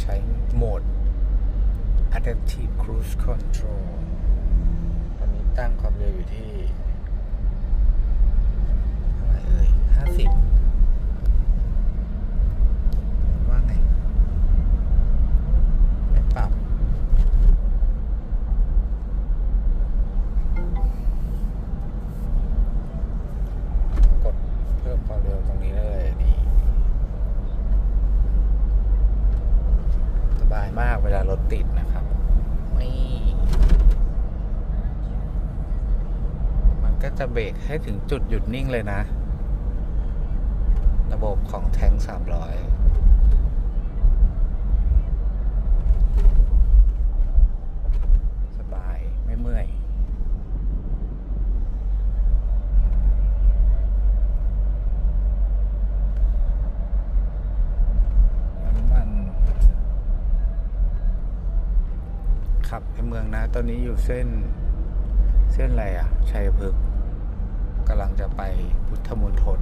ใช้โหมด Adaptive Cruise Control ตอนนี้ตั้งความเร็วอยู่ที่ ลารถติดนะครับไม่มันก็จะเบรกให้ถึงจุดหยุดนิ่งเลยนะ ระบบของแท้ร้อย ขับในเมืองนะ ตอนนี้อยู่เส้นเส้นอะไรอะชัยพฤกษ์กำลังจะไปพุทธมณฑล